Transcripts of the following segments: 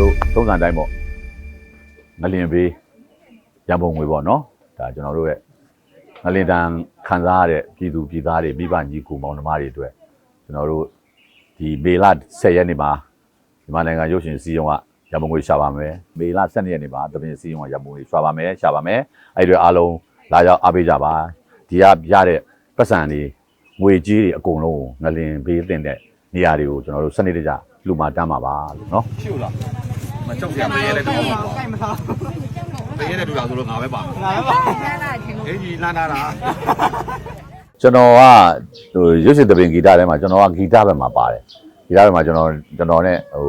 တော်တို့သုံးစံတိုင်းပေါ့ငလင်ဘေးရန်ပုံငွေပေါ့နော်ဒါကျွန်တော်တို့ရဲ့ငလင်တန်ခံစားရတဲ့ပြည်သူပြည်သားတွေမိဘညီကူမောင်နှမတွေအတွက်ကျွန်တော်တို့ဒီမေလ10ရက်နေ့မှာမြန်မာနိုင်ငံရုပ်ရှင်စည်းရုံးကရန်ပုံငွေရှာပါမယ်မေလ12ရက်နေ့မှာတပင်စည်းရုံးကရန်ပုံငွေရှာပါမယ်ရှာပါမယ်အဲ့ဒီအားလုံးလာရောက်အားပေးကြပါဒီကရတဲ့ပတ်စံတွေငွေကြီးတွေအကုန်လုံးကိုငလင်ဘေးတင်တဲ့ နေရာတွေကိုကျွန်တော်တို့စနစ်တကျလူမာတမ်းပါပါလို့နော်ရှိလို့လားမကြောက်စရာပေးရတဲ့တော့ပါကြိုက်မလားပေးရတဲ့တူတာဆိုလို့ငါပဲပါလာပါအင်ကြီးလန်းလာတာကျွန်တော်ကဟိုရုပ်ရှင်သဘင်ဂီတထဲမှာကျွန်တော်ကဂီတဘက်မှာပါတယ်ဂီတဘက်မှာကျွန်တော်ကျွန်တော်နဲ့ဟို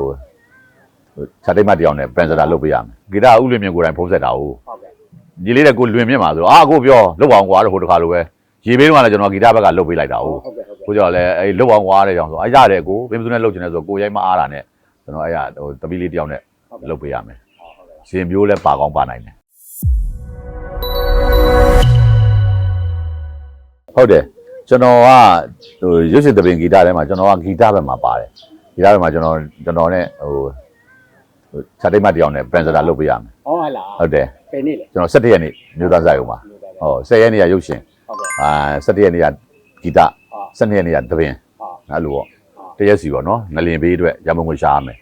ဟိုခြာတိတ်မတယောက်နဲ့ပရန်စတာလုပ်ပေးရမယ်ဂီတဥလင်းမြင့်ကိုယ်တိုင်ဖုံးဆက်တာဟုတ်ဟုတ်ကဲ့ညီလေးတဲ့ကိုလွင်မြင့်မှာဆိုတော့အာကိုပြောလုပ်အောင်ကွာလို့ဟိုတခါလိုပဲရေဘေးတော့လည်းကျွန်တော်ဂီတဘက်ကလုပ်ပေးလိုက်တာဟုတ်ဟုတ် ကဲ့ဟုတ်ကဲ့ကိုကြောင့်လည်းအဲလုပ်အောင်ကွာတဲ့ကြောင့်ဆိုအဲရတယ်ကိုဘယ်သူနဲ့လုပ်ချင်လဲဆိုကိုရိုက်မအားတာနဲ့ကျွန်တော်အဲ့ရဟိုတပီးလေးတယောက်နဲ့လုပ်ပေးရမယ်ရှင်မျိုးလဲပါကောင်းပါနိုင်တယ်ဟုတ်တယ်ကျွန်တော်ကဟိုရုပ်ရှင်သဘင်ဂီတထဲမှာကျွန်တော်ကဂီတဘက်မှာပါတယ်ဂီတဘက်မှာကျွန်တော်ကျွန်တော်နဲ့ဟိုဟိုခြာတိတ်မတယောက်နဲ့ပရန်စတာလုပ်ပေးရမယ်ဟောဟလားဟုတ်တယ်ဘယ်နေ့လဲကျွန်တော်17ရက်နေ့မြို့သားဆိုင်ုံမှာဟော10ရက်နေ့ကရုပ်ရှင်ဟုတ်ကဲ့အာ17ရက်နေ့ကဂီတ ဟာ12ရက်နေ့ကသဘင်ဟာအဲ့လိုပေါ့တရက်စီပေါ့နော်ငလင်ဘေးအတွက်ရမုံငွေရှာရမယ်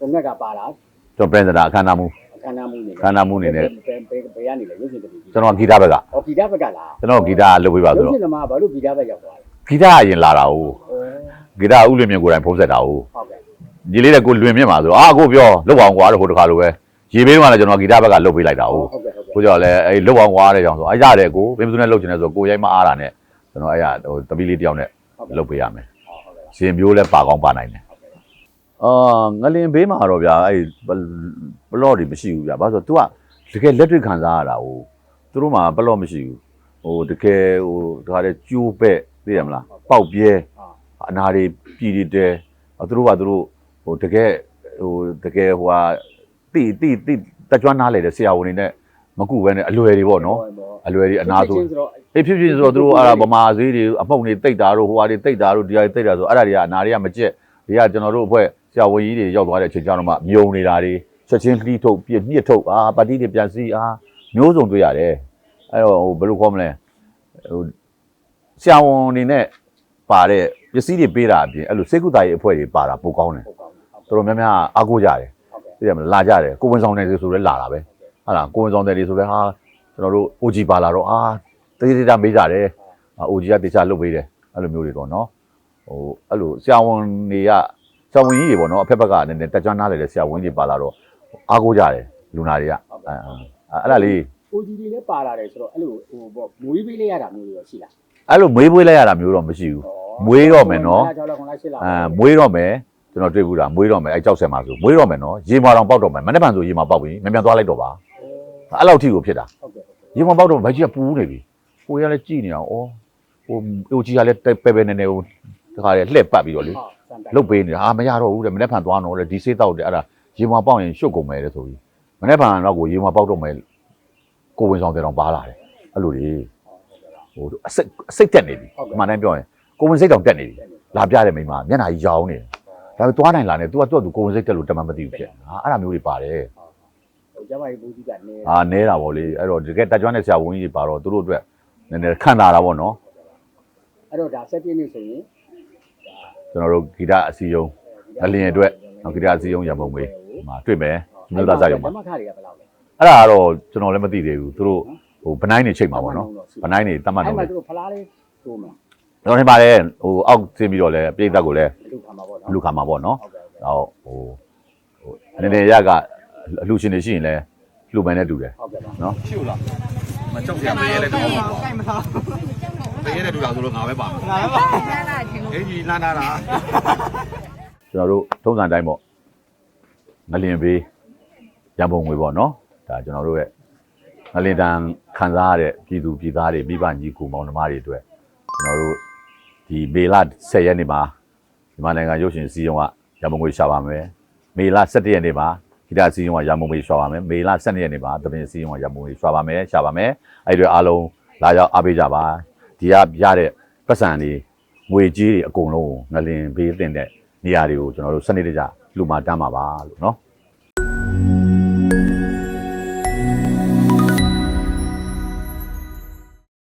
ဘုံကပါလားကျွန်တော်ပြန်စတာအခမ်းအနားမှုအခမ်းအနားမှုနေအခမ်းအနားမှုအနေနဲ့ဘယ်ဘယ်ဘယ်ကနေလဲရုပ်ရှင်တပည့်ကြီးကျွန်တော်ဂီတဘက်ကဟောဂီတဘက်ကလားကျွန်တော်ဂီတလုပ်ပေးပါဆိုရုပ်တော့ရှင်သမားဘာလို့ဂီတဘက်ရောက်သွားလဲဂီတအရင်လာတာဟုတ်ဟောဂီတဥလင်းမြင့်ကိုယ်တိုင်ဖုံးဆက်တာဟုတ်ဟုတ်ကဲ့ညီလေးတဲ့ကိုလွင်မြင့်မှာဆိုတော့အာကိုပြောလုပ်အောင်ကွာလို့ဟိုတခါလိုပဲရေဘေးတော့လည်းကျွန်တော်ဂီတဘက်ကလုပ်ပေးလိုက်တာဟုတ်ဟုတ်ကဲ့ဟုတ်ကဲ့ကိုကြောင့်လည်းအဲလုပ်အောင်ကွာတဲ့ကြောင့်ဆိုအဲရတယ်ကိုဘယ်သူနဲ့လုပ်ချင်လဲဆိုကိုရိုက်မအားတာနဲ့ ကျွန်တော်အဲ့ရဟိုတပီးလေးတယောက်နဲ့လုပ်ပေးရမယ်ဟုတ်ကဲ့ရှင်မျိုးလဲပါကောင်းပါနိုင်တယ်အာငလင်ဘေးမှာတော့ဗျာအဲ့ဘလော့တွေမရှိဘူးဗျာဘာလို့ဆိုတော့ तू ကတကယ်လက်တွေ့ခံစားရတာဟိုသူတို့မှာဘလော့မရှိဘူးဟိုတကယ်ဟိုတခါတည်းကျိုးပဲ့သိရမလားပေါက်ပြဲဟာအနာတွေပြည်တည်တယ်သူတို့ကသူတို့ဟိုတကယ်ဟိုတကယ်ဟိုဟာတိတိတိတက်ကြွနားလေတဲ့ဆရာဝန်တွေနဲ့ မကူပဲနဲ့အလွယ်တွေပေါ့နော်အလွယ်တွေအနာသူဆိုတော့အေးဖြစ်ဖြစ်ဆိုတော့သူတို့အဲ့ဒါဗမာဈေးတွေအပုတ်တွေတိတ်တာတို့ဟိုဟာတွေတိတ်တာတို့ဒီဟာတွေတိတ်တာဆိုအဲ့ဒါတွေကအနာတွေကမကျက်ဒီကကျွန်တော်တို့အဖွဲ့ဆရာဝန်ကြီးတွေရောက်သွားတဲ့အချိန်ကျတော့မှမြုံနေတာတွေချက်ချင်းလှီးထုတ်ပြညှစ်ထုတ်အာပါတီတွေပြန်စီအာမျိုးစုံတွေ့ရတယ်အဲ့တော့ဟိုဘယ်လိုခေါ်မလဲဟိုဆရာဝန်တွေနဲ့ပါတဲ့ပစ္စည်းတွေပေးတာအပြင်အဲ့လိုစေကုတာရေးအဖွဲ့တွေပါတာပိုကောင်းတယ်ဟုတ်ကောင်းဟုတ်တော်တော်များများအားကိုးကြတယ်ဟုတ်ကဲ့သိရမလားလာကြတယ်ကိုဝင်ဆောင်တယ်ဆိုလဲလာတာပဲ ဟာလားကိုဝင်ဆောင်တယ်ဆိုလဲဟာကျွန်တော်တို့ OG ပါလာတော့အာတေးသေးတာမေးကြတယ်အာ OG ကတေချာလုပ်ပေးတယ်အဲ့လိုမျိုးတွေတော့နော်ဟိုအဲ့လိုဆရာဝန်တွေကဆရာဝန်ကြီးတွေပေါ့နော်အဖက်ဘက်ကနည်းနည်းတက်ကြွနားလေတဲ့ဆရာဝန်ကြီးတွေပါလာတော့အားကိုးကြတယ်လူနာတွေကအဲအဲ့ဒါလေးကိုကြီးတွေလည်းပါလာတယ်ဆိုတော့အဲ့လိုဟိုပေါ့မွေးပေးလိုက်ရတာမျိုးရောရှိလားအဲ့လိုမွေးပွေးလိုက်ရတာမျိုးတော့မရှိဘူးမွေးတော့မယ်နော်6လောက်9လောက်10လောက်အဲမွေးတော့မယ်ကျွန်တော်တွေ့ဘူးတာမွေးတော့မယ်အဲကြောက်ဆယ်မှာဆိုမွေးတော့မယ်နော်ရေမာတောင်ပေါက်တော့မယ်မနေ့ကဆိုရေမာပေါက်ပြီမြန်မြန်သွားလိုက်တော့ပါ အဲ့လောက်ထိကိုဖြစ်တာဟုတ်ကဲ့ရေမပေါက်တော့ဗိုက်ကြီးကပူးနေပြီကိုရလည်းကြည်နေအောင်ဩဟိုဟိုကြီးကလည်းပဲပဲနေနေဟိုတခါလေလှည့်ပတ်ပြီးတော့လေဟုတ်စံတိုင်လုတ်ပေးနေတာအာမရတော့ဘူးတဲ့မနေ့ဖန်သွားတော့လေဒီစေးတောက်တယ်အဲ့ဒါရေမပေါက်ရင်ရှုပ်ကုန်မယ်တဲ့ဆိုပြီးမနေ့ဖန်တော့ကိုရေမပေါက်တော့မယ်ကိုဝင်ဆောင်တဲ့တော့ပါလာတယ်အဲ့လိုလေဟိုအစိတ်အစိတ်တက်နေပြီအမှန်တမ်းပြောရင်ကိုဝင်စိတ်တောင်တက်နေပြီလာပြတဲ့မိန်းမမျက်နှာကြီးရောင်းနေတယ်ဒါပေမဲ့သွားနိုင်လာနေ तू ကသူ့ကသူကိုဝင်စိတ်တက်လို့တမန်မသိဘူးဖြစ်ဟာအဲ့ဒါမျိုးတွေပါတယ်ဟို ကျမကြီးဘူးကြီးကနေအာနဲတာပေါ့လေအဲ့တော့တကယ်တက်ကြွတဲ့ဆရာဝန်ကြီးတွေပါတော့သူတို့အတွက်နည်းနည်းခံတာတာပေါ့နော်အဲ့တော့ဒါဆက်ပြည့်နေဆိုရင်ကျွန်တော်တို့ဂီတအစီယုံအလင်းအတွက်နော်ဂီတအစီယုံရံပုံမေးဒီမှာတွေ့မယ်မြို့သားစားရုံမှာဓမ္မခါတွေကဘယ်လောက်လဲအဲ့ဒါကတော့ကျွန်တော်လည်းမသိသေးဘူးသူတို့ဟိုဗနိုင်းနေချိန်မှာပေါ့နော်ဗနိုင်းနေတတ်မှတ်အဲ့တော့မှာတယ်သူတို့ဖလားလေးတိုးမှာကျွန်တော်ထင်ပါတယ်ဟိုအောက်ဆင်းပြီးတော့လည်းပြည်သက်ကိုလည်းလူခါမှာပေါ့နော်လူခါမှာပေါ့နော်ဟုတ်ကဲ့ဟုတ်ကဲ့တော့ဟိုဟိုအနေနဲ့ရက အလှရှင်တွေရှိရင်လည်းလှမယ်နဲ့တူတယ်ဟုတ်ကဲ့ပါနော်ရှိလို့လားမကြောက်စရာပေးရတဲ့တော့ပါကြိုက်မလားပေးရတဲ့တူတာဆိုလို့ငါပဲပါလာပါအင်ကြီးလန်းလာတာကျွန်တော်တို့ထုံးစံတိုင်းပေါ့ငလင်ဘေးရန်ပုံငွေပေါ့နော်ဒါကျွန်တော်တို့ရဲ့ငလင်တန်ခံစားရတဲ့ပြည်သူပြည်သားတွေမိဘညီကူမောင်နှမတွေအတွက်ကျွန်တော်တို့ဒီမေလ10ရက်နေ့မှာမြန်မာနိုင်ငံရုပ်ရှင်စည်းရုံးကရန်ပုံငွေရှာပါမယ်မေလ17ရက်နေ့မှာ ဂီတစီးရုံကရမုံမေးရွှာပါမယ်မေလ12ရက်နေ့မှာသပင်စီးရုံကရမုံမေးရွှာပါမယ်ရှာပါမယ်အဲ့ဒီအားလုံးလာရောက်အားပေးကြပါဒီကရတဲ့ပတ်စံတွေငွေကြေးတွေအကုန်လုံးငလင်ဘေးတင်တဲ့နေရာတွေကိုကျွန်တော်တို့စနစ်တကျလူမှတမ်းပါပါလို့နော်